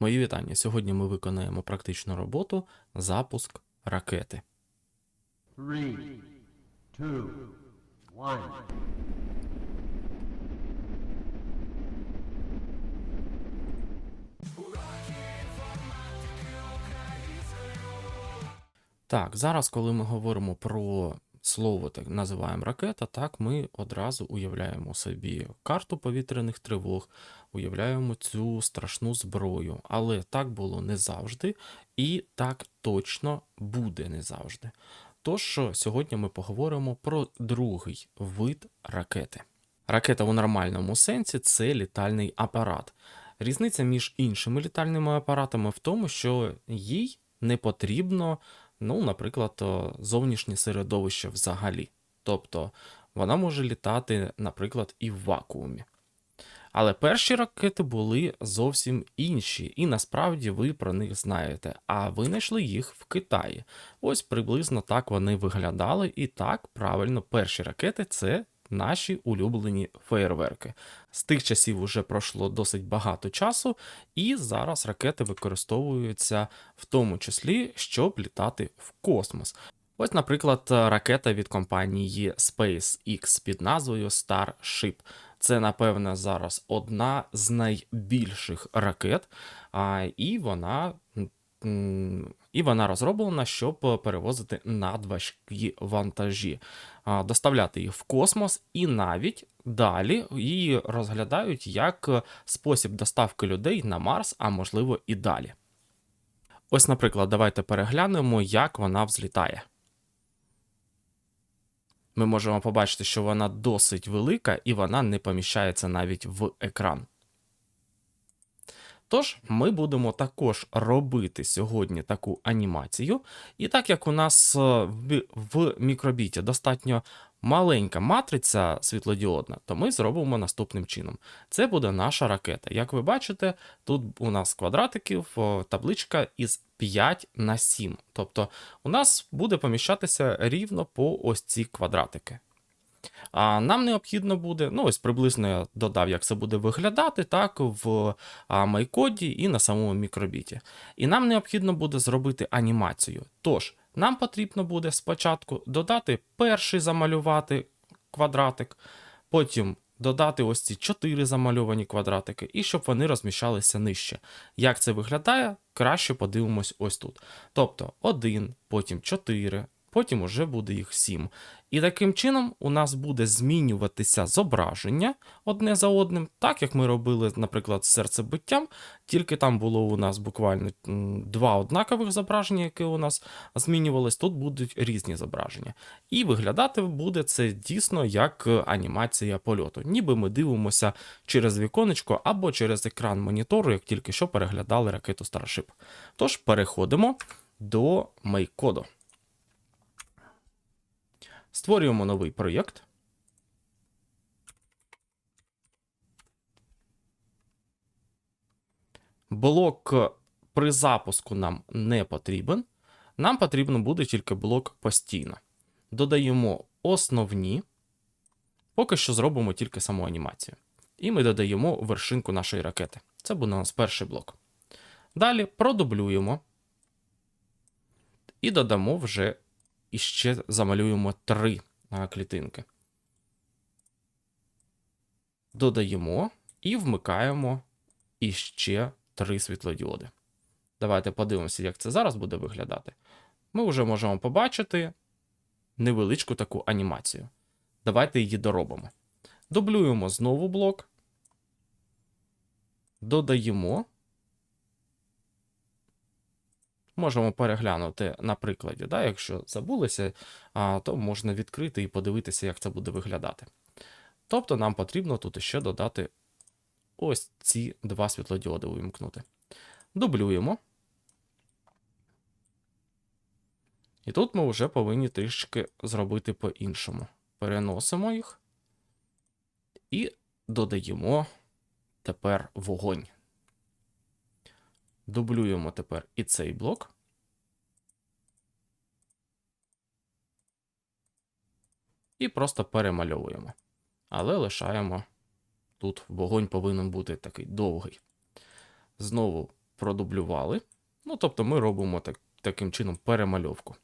Мої вітання. Сьогодні ми виконаємо практичну роботу запуск ракети. Three, two, one. Так, зараз, коли ми говоримо про слово, так називаємо ракета, так ми одразу уявляємо собі карту повітряних тривог, уявляємо цю страшну зброю. Але так було не завжди, і так точно буде не завжди. Тож сьогодні ми поговоримо про другий вид ракети. Ракета у нормальному сенсі це літальний апарат. Різниця між іншими літальними апаратами в тому, що їй не потрібно, ну, наприклад, зовнішнє середовище взагалі. Тобто вона може літати, наприклад, і в вакуумі. Але перші ракети були зовсім інші, і насправді ви про них знаєте. А винайшли їх в Китаї. Ось приблизно так вони виглядали. І так, правильно, перші ракети це наші улюблені феєрверки. З тих часів вже пройшло досить багато часу, і зараз ракети використовуються в тому числі, щоб літати в космос. Ось, наприклад, ракета від компанії SpaceX під назвою Starship. Це, напевне, зараз одна з найбільших ракет, і вона. І вона розроблена, щоб перевозити надважкі вантажі, доставляти їх в космос, і навіть далі її розглядають як спосіб доставки людей на Марс, а можливо і далі. Ось, наприклад, давайте переглянемо, як вона взлітає. Ми можемо побачити, що вона досить велика і вона не поміщається навіть в екран. Тож, ми будемо також робити сьогодні таку анімацію. І так як у нас е, в- в мікробіті достатньо маленька матриця світлодіодна, то ми зробимо наступним чином. Це буде наша ракета. Як ви бачите, тут у нас квадратиків, табличка із 5 на 7. Тобто у нас буде поміщатися рівно по ось ці квадратики. А нам необхідно буде, ну ось приблизно я додав, як це буде виглядати, так, в майкоді і на самому мікробіті. І нам необхідно буде зробити анімацію. Тож, нам потрібно буде спочатку додати перший замалювати квадратик, потім додати ось ці чотири замальовані квадратики, і щоб вони розміщалися нижче. Як це виглядає, краще подивимось ось тут. Тобто 1, потім 4, потім уже буде їх 7. І таким чином у нас буде змінюватися зображення одне за одним, так як ми робили, наприклад, з серцебиттям, тільки там було у нас буквально два однакових зображення, які у нас змінювались, тут будуть різні зображення. І виглядати буде це дійсно як е, анімація польоту. Ніби ми дивимося через віконечко або через екран монітору, як тільки що переглядали ракету Starship. Тож переходимо до мейкоду. Створюємо новий проєкт. Блок при запуску нам не потрібен. Нам потрібно буде тільки блок постійно. Додаємо основні. Поки що зробимо тільки саму анімацію. І ми додаємо вершинку нашої ракети. Це буде у нас перший блок. Далі продублюємо і додамо вже і ще замалюємо три клітинки. Додаємо і вмикаємо іще три світлодіоди. Давайте подивимося, як це зараз буде виглядати. Ми вже можемо побачити невеличку таку анімацію. Давайте її доробимо. Дублюємо знову блок. Додаємо. Можемо переглянути на прикладі. Да? Якщо забулися, то можна відкрити і подивитися, як це буде виглядати. Тобто нам потрібно тут ще додати ось ці два світлодіоди увімкнути. Дублюємо. І тут ми вже повинні трішки зробити по-іншому. Переносимо їх і додаємо тепер вогонь. Дублюємо тепер і цей блок. І просто перемальовуємо. Але лишаємо тут вогонь повинен бути такий довгий. Знову продублювали. Ну, тобто ми робимо так, таким чином перемальовку.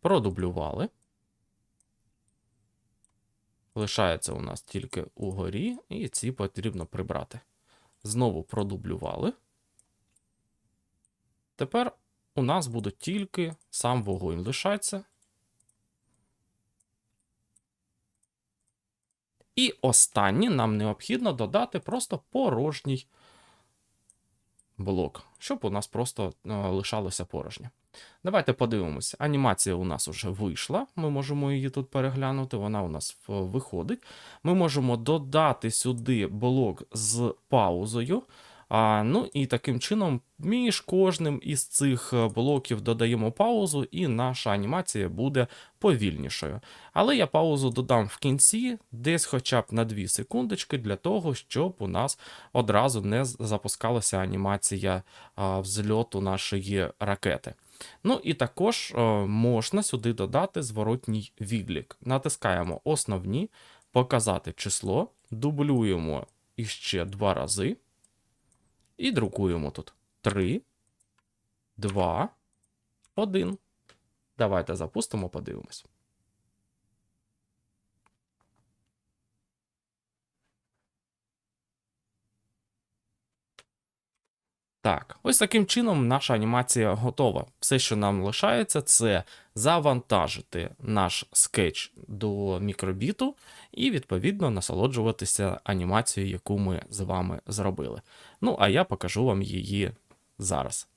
Продублювали. Лишається у нас тільки угорі, і ці потрібно прибрати. Знову продублювали. Тепер у нас буде тільки сам вогонь лишається. І останнє нам необхідно додати просто порожній блок, щоб у нас просто е, лишалося порожнє. Давайте подивимося. Анімація у нас вже вийшла. Ми можемо її тут переглянути. Вона у нас е, виходить. Ми можемо додати сюди блок з паузою. А, ну і таким чином між кожним із цих е, блоків додаємо паузу, і наша анімація буде повільнішою. Але я паузу додам в кінці, десь хоча б на 2 секундочки, для того, щоб у нас одразу не запускалася анімація а, взльоту нашої ракети. Ну і також е, можна сюди додати зворотній відлік. Натискаємо основні, показати число, дублюємо іще два рази. І друкуємо тут 3, 2, 1. Давайте запустимо, подивимось. Так, ось таким чином наша анімація готова. Все, що нам лишається, це завантажити наш скетч до мікробіту і, відповідно, насолоджуватися анімацією, яку ми з вами зробили. Ну, а я покажу вам її зараз.